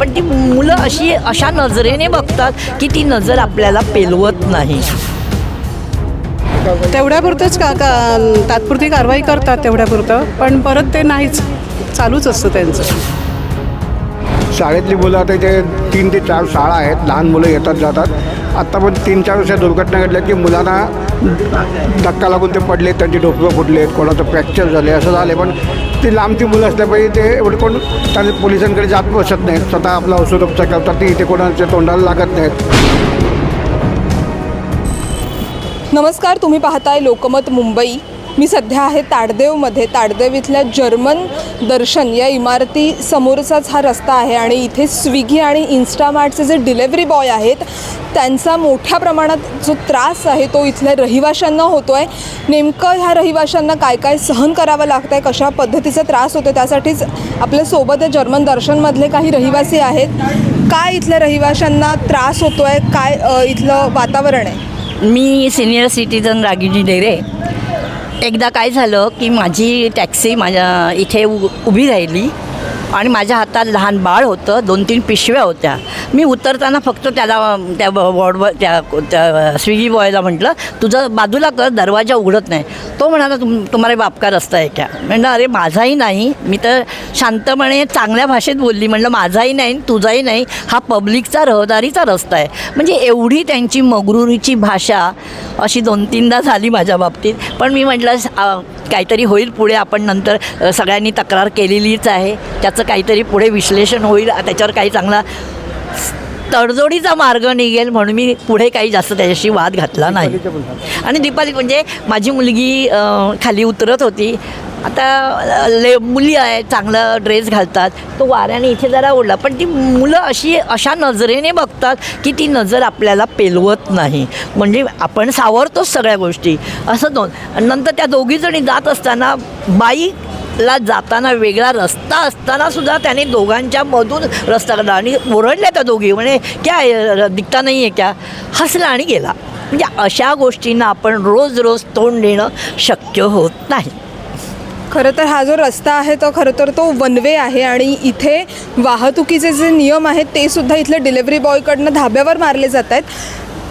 पण ती मुलं अशी अशा नजरेने बघतात की ती नजर आपल्याला पेलवत नाही. तेवढ्यापुरतंच का का तात्पुरती कारवाई करतात तेवढ्यापुरतं पण परत ते नाहीच. चालूच असतं त्यांचं. शाळेतली मुलं आता इथे तीन ते चार शाळा आहेत लहान मुलं येतात जातात. आत्ता पण तीन चार अशा दुर्घटना घडल्या की मुलांना धक्का लागून ते पडले त्यांची डोकं फुटले कोणाचं फ्रॅक्चर झाले असं झाले पण ती लांबची मुलं असल्यापाहिजे ते एवढे कोण त्यांनी पोलिसांकडे जात बसत नाहीत. स्वतः आपला औषधोपचार करतात ती इथे कोणाच्या तोंडाला लागत नाहीत. नमस्कार तुम्ही पाहताय लोकमत मुंबई. मी सध्या आहे ताडदेवमध्ये. ताडदेव इथल्या जर्मन दर्शन या इमारती समोरचाच हा रस्ता आहे आणि इथे स्विगी आणि इन्स्टामार्टचे जे डिलेवरी बॉय आहेत त्यांचा मोठ्या प्रमाणात जो त्रास आहे तो इथल्या रहिवाशांना होतो आहे नेमकं ह्या रहिवाशांना काय काय सहन करावं लागतं आहे कशा पद्धतीचा त्रास होतो त्यासाठीच आपल्यासोबत जर्मन दर्शनमधले काही रहिवासी आहेत. काय इथल्या रहिवाशांना त्रास होतो आहे काय इथलं वातावरण आहे? मी सिनियर सिटीजन रागिनी डेरे. एकदा काय झालं की माझी टॅक्सी माझ्या इथे उ उभी राहिली. आणि माझ्या हातात लहान बाळ होतं दोन तीन पिशव्या होत्या. मी उतरताना फक्त त्याला त्या वॉर्डवर त्या त्या स्विगी बॉयला म्हटलं तुझं बाजूला कर दरवाजा उघडत नाही. तो म्हणाला तुम तुम्हाला बापका रस्ता आहे क्या? म्हणलं अरे माझाही नाही. मी तर शांतपणे चांगल्या भाषेत बोलली. म्हणलं माझाही नाही तुझाही नाही. हा पब्लिकचा रहदारीचा रस्ता आहे. म्हणजे एवढी त्यांची मगरुरीची भाषा अशी दोन तीनदा झाली माझ्या बाबतीत. पण मी म्हटलं काहीतरी होईल पुढे. आपण नंतर सगळ्यांनी तक्रार केलेलीच आहे. त्याचं काहीतरी पुढे विश्लेषण होईल. त्याच्यावर काही चांगला तडजोडीचा मार्ग निघेल म्हणून मी पुढे काही जास्त त्याच्याशी वाद घातला नाही. आणि दीपाली म्हणजे माझी मुलगी खाली उतरत होती. आता ले मुली आहे चांगला ड्रेस घालतात. तो वाऱ्याने इथे जरा ओढला. पण ती मुलं अशी अशा नजरेने बघतात की ती नजर आपल्याला पेलवत नाही. म्हणजे आपण सावरतोच सगळ्या गोष्टी. असं दोन. नंतर त्या दोघीजणी जात असताना बाई ला जाताना वेगळा रस्ता असताना सुद्धा त्याने दोघांच्या मधून रस्ता काढला आणि ओरडल्या त्या दोघी. म्हणे क्या दिखता नाही आहे क्या? हसला आणि गेला. म्हणजे अशा गोष्टींना आपण रोज रोज तोंड देणं शक्य होत नाही. खरं तर हा जो रस्ता आहे तो खरं तर तो वन वे आहे आणि इथे वाहतुकीचे जे नियम आहेत ते सुद्धा इथल्या डिलेवरी बॉयकडनं धाब्यावर मारले जात आहेत.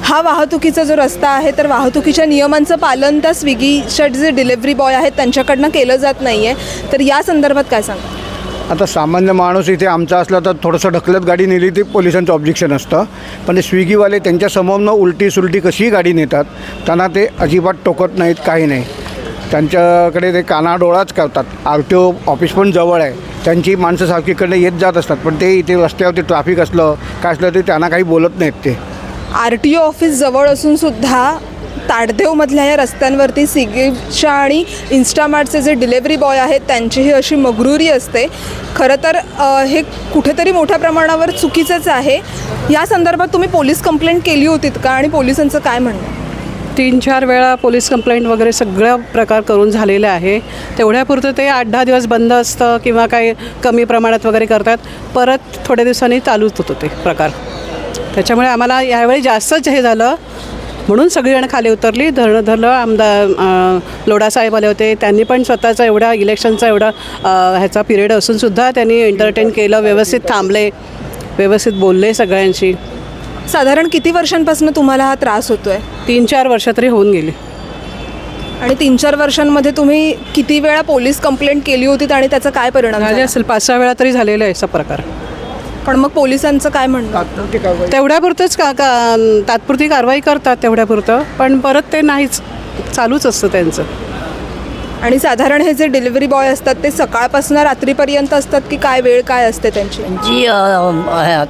हा वाहतुकीचा जो रस्ता आहे तर वाहतुकीच्या नियमांचं पालन त्या स्विगीच्या जे डिलेवरी बॉय आहेत त्यांच्याकडनं केलं जात नाही आहे तर या संदर्भात काय सांग आता सामान्य माणूस इथे आमचा असला तर थोडंसं ढकलत गाडी नेली ती पोलिसांचं ऑब्जेक्शन असतं. पण ते स्विगीवाले त्यांच्यासमोरनं उलटी सुलटी कशीही गाडी नेतात त्यांना ते अजिबात टोकत नाहीत काही नाही. त्यांच्याकडे ते कानाडोळाच करतात. आर टी ओ ऑफिस पण जवळ आहे. त्यांची माणसं सारखीकडे येत जात असतात पण ते इथे रस्त्यावरती ट्रॅफिक असलं काय असलं तरी त्यांना काही बोलत नाहीत ते. आर टी ओ ऑफिस जवळ असूनसुद्धा ताडदेवमधल्या या रस्त्यांवरती सिगेच्या आणि इन्स्टामार्टचे जे डिलेवरी बॉय आहेत त्यांची ही अशी मगरुरी असते. खरं तर हे कुठेतरी मोठ्या प्रमाणावर चुकीचंच आहे. या संदर्भात तुम्ही पोलीस कंप्लेंट केली होतीत का आणि पोलिसांचं काय म्हणणं? तीन चार वेळा पोलीस कंप्लेंट वगैरे सगळं प्रकार करून झालेले आहे. तेवढ्यापुरतं ते आठ दहा दिवस बंद असतं किंवा काही कमी प्रमाणात वगैरे करतात. परत थोड्या दिवसांनी चालूच होतो ते प्रकार. त्याच्यामुळे आम्हाला यावेळी जास्तच हे झालं. म्हणून सगळीजणं खाली उतरली. धरणं धरलं आमदार अं, लोढासाहेब आले होते. त्यांनी पण स्वतःचा एवढा इलेक्शनचा एवढा ह्याचा पिरियड असूनसुद्धा त्यांनी एंटरटेन केलं व्यवस्थित थांबले व्यवस्थित बोलले सगळ्यांशी. साधारण किती वर्षांपासून तुम्हाला हा त्रास होतो आहे तीन चार वर्ष तरी होऊन गेली. आणि तीन चार वर्षांमध्ये तुम्ही किती वेळा पोलीस कंप्लेंट केली होती आणि त्याचा काय परिणाम झाला? असेल पाच सहा वेळा तरी झालेला आहे असा प्रकार. पण मग पोलिसांचं काय म्हणणं? तात्पुरती कारवाई. तेवढ्यापुरतंच का का तात्पुरती कारवाई करतात तेवढ्यापुरतं पण परत ते नाहीच. चालूच असतं त्यांचं. आणि साधारण हे जे डिलिव्हरी बॉय असतात ते सकाळपासून रात्रीपर्यंत असतात की काय वेळ काय असते त्यांची? जी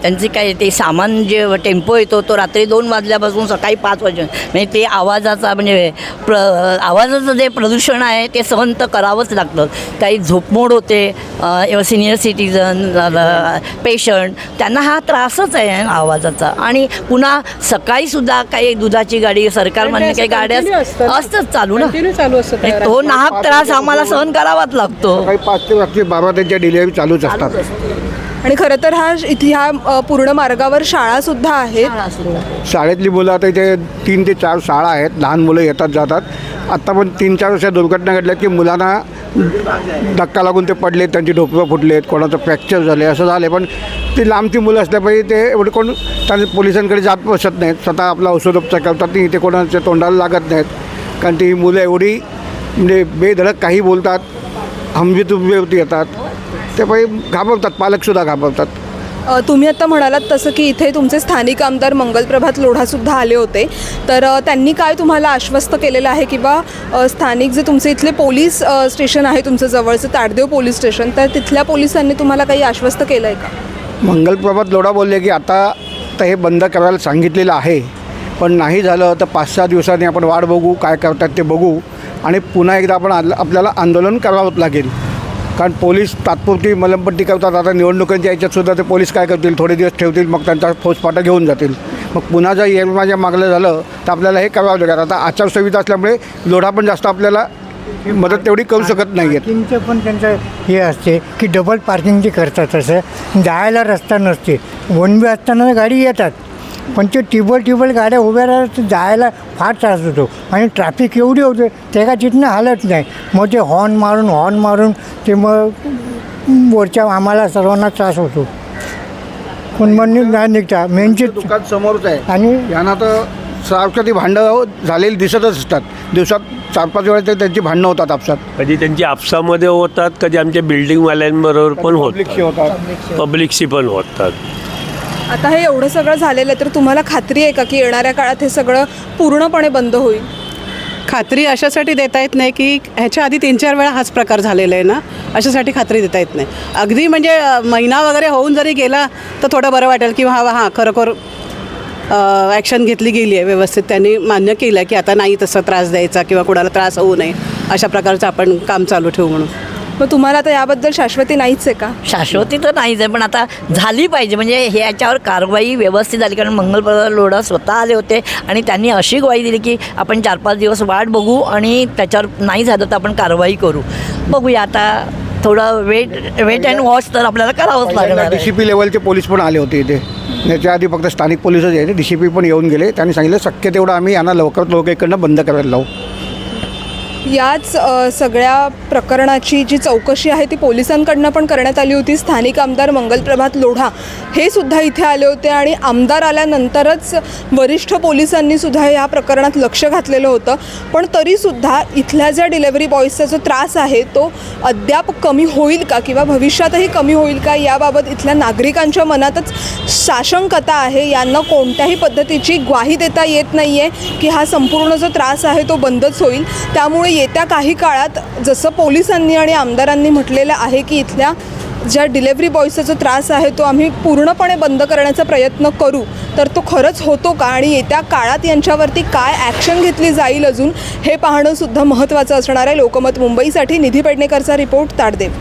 त्यांची काय ते सामान जे टेम्पो येतो तो रात्री दोन वाजल्यापासून सकाळी पाच वाजे म्हणजे ते आवाजाचा म्हणजे प्र आवाजाचं जे प्रदूषण आहे ते सहन तर करावंच लागतं. काही झोपमोड होते सिनियर सिटीजन पेशंट त्यांना हा त्रासच आहे आवाजाचा. आणि पुन्हा सकाळीसुद्धा काही दुधाची गाडी सरकार मान्य काही गाड्या असतंच चालू ना. Continue चालू असतं तो नाहक त्रास आम्हाला सहन करावाच लागतो. सकाळी पाच ते रात्री बारा त्यांच्या डिलेवरी चालूच असतात. आणि खरं तर हा इथे ह्या पूर्ण मार्गावर शाळा सुद्धा आहेत. शाळेतली मुलं आता इथे तीन ते चार शाळा आहेत. लहान मुलं येतात जातात. आत्ता पण तीन चार अशा दुर्घटना घडल्या की मुलांना धक्का लागून ते पडले त्यांची ढोपं फुटलेत कोणाचं फ्रॅक्चर झाले असं झाले पण ती लांबची मुलं असल्यापाहिजे ते एवढे कोण त्यांच्या पोलिसांकडे जात बसत नाहीत. स्वतः आपला औषधोपचार करतात ती इथे कोणाच्या तोंडाला लागत नाहीत. कारण ती मुलं एवढी म्हणजे बेधडक काही बोलतात हमजी तुमबेवरती येतात ते पाहिजे घाबरतात पालकसुद्धा घाबरतात. अ, तुम्ही आता म्हणालात तसं की इथे तुमचे स्थानिक आमदार मंगलप्रभात लोढासुद्धा आले होते. तर अ, त्यांनी काय तुम्हाला आश्वस्त केलेलं आहे किंवा अ, स्थानिक जे तुमचे इथले पोलीस अ, स्टेशन आहे तुमचं जवळचं ताडदेव पोलीस स्टेशन तर तिथल्या पोलिसांनी तुम्हाला काही आश्वस्त केलं आहे का? मंगलप्रभात लोढा बोलले की आता तर हे बंद करायला सांगितलेलं आहे. पण नाही झालं तर पाच सहा दिवसांनी आपण वाट बघू काय करतात ते बघू. आणि पुन्हा एकदा आपण आपल्याला आंदोलन करावंच लागेल. कारण पोलीस तात्पुरती मलमपट्टी करतात. आता निवडणुकांच्या याच्यातसुद्धा ते पोलीस काय करतील? थोडे दिवस ठेवतील मग त्यांचा फौजफाटा घेऊन जातील. मग पुन्हा जर ये माझ्या मागलं झालं तर आपल्याला हे करावं लागेल. आता आचारसंहिता असल्यामुळे लोढा पण जास्त आपल्याला मदत तेवढी करू शकत नाही आहेत पार्किंगचं पण त्यांचं हे असते की डबल पार्किंग जे करतात तसं. जायला रस्ता नसते. वन वे असताना गाडी येतात. पण ते टिबल टिबल गाड्या उभ्या राहतात जायला फार त्रास होतो. आणि ट्रॅफिक एवढी होते ते का तिथनं हालत नाही. मग ते हॉर्न मारून हॉर्न मारून ते मग वरच्या आम्हाला सर्वांना त्रास होतो. पण मग नि- नाही निघता. मेनचे दुकान समोरच आहे. आणि यांना तर सारखं ती भांडं झालेली दिसतच असतात. दिवसात चार पाच वेळा ते त्यांची भांडणं होतात आपसात. कधी त्यांची आपसामध्ये होतात कधी आमच्या बिल्डिंगवाल्यांबरोबर पण पब्लिकशी होतात. होतात. पब्लिकशी पण होतात. आता हे एवढं सगळं झालेलं आहे तर तुम्हाला खात्री आहे का की येणाऱ्या काळात हे सगळं पूर्णपणे बंद होईल? खात्री अशासाठी देता येत नाही की ह्याच्या आधी तीन चार वेळा हाच प्रकार झालेला आहे ना अशासाठी खात्री देता येत नाही. अगदी म्हणजे महिना वगैरे होऊन जरी गेला तर थोडं बरं वाटेल की हा हां खरोखर ॲक्शन घेतली गेली आहे व्यवस्थित. त्यांनी मान्य केलं की आता नाही तसा त्रास द्यायचा किंवा कोणाला त्रास होऊ नये अशा प्रकारचं आपण काम चालू ठेवू म्हणून. मग तुम्हाला आता याबद्दल शाश्वती नाहीच आहे का? शाश्वती तर नाहीच आहे पण आता झाली पाहिजे. म्हणजे हे याच्यावर कारवाई व्यवस्थित झाली कारण मंगलप्रभात लोढा स्वतः आले होते आणि त्यांनी अशी ग्वाही दिली की आपण चार पाच दिवस वाट बघू आणि त्याच्यावर नाही झालं तर आपण कारवाई करू. बघूया आता थोडं वेट वेट अँड वॉच तर आपल्याला करावंच लागणार डी आहे. सी पी लेवलचे पोलीस पण आले होते इथे. याच्या आधी फक्त स्थानिक पोलीसच यायचे. डी सी पी पण येऊन गेले. त्यांनी सांगितलं शक्य तेवढं आम्ही यांना लवकरात लवकर इकडनं बंद करायला लावू. याच सगळ्या प्रकरणाची जी चौकशी आहे ती पोलिसांकडनं पण करण्यात आली होती. स्थानिक आमदार मंगलप्रभात लोढा हे सुद्धा इथे आले होते आणि आमदार आल्यानंतरच वरिष्ठ पोलिसांनी सुद्धा या प्रकरणात लक्ष घातलेलं होतं. पण तरीसुद्धा इथल्या ज्या डिलेवरी बॉईजचा जो त्रास आहे तो अद्याप कमी होईल का किंवा भविष्यातही कमी होईल का याबाबत इथल्या नागरिकांच्या मनातच साशंकता आहे. यांना कोणत्याही पद्धतीची ग्वाही देता येत नाही आहे की हा संपूर्ण जो त्रास आहे तो बंदच होईल. त्यामुळे येत्या काही काळात जसं पोलिसांनी आणि आमदारांनी म्हटलेलं आहे की इथल्या ज्या डिलेवरी बॉयचा जो त्रास आहे तो आम्ही पूर्णपणे बंद करण्याचा प्रयत्न करू. तर तो खरंच होतो का? आणि येत्या काळात यांच्यावरती काय ॲक्शन घेतली जाईल अजून? हे पाहणंसुद्धा महत्त्वाचं असणार आहे. लोकमत मुंबईसाठी निधी पेडणेकरचा रिपोर्ट ताडदेव.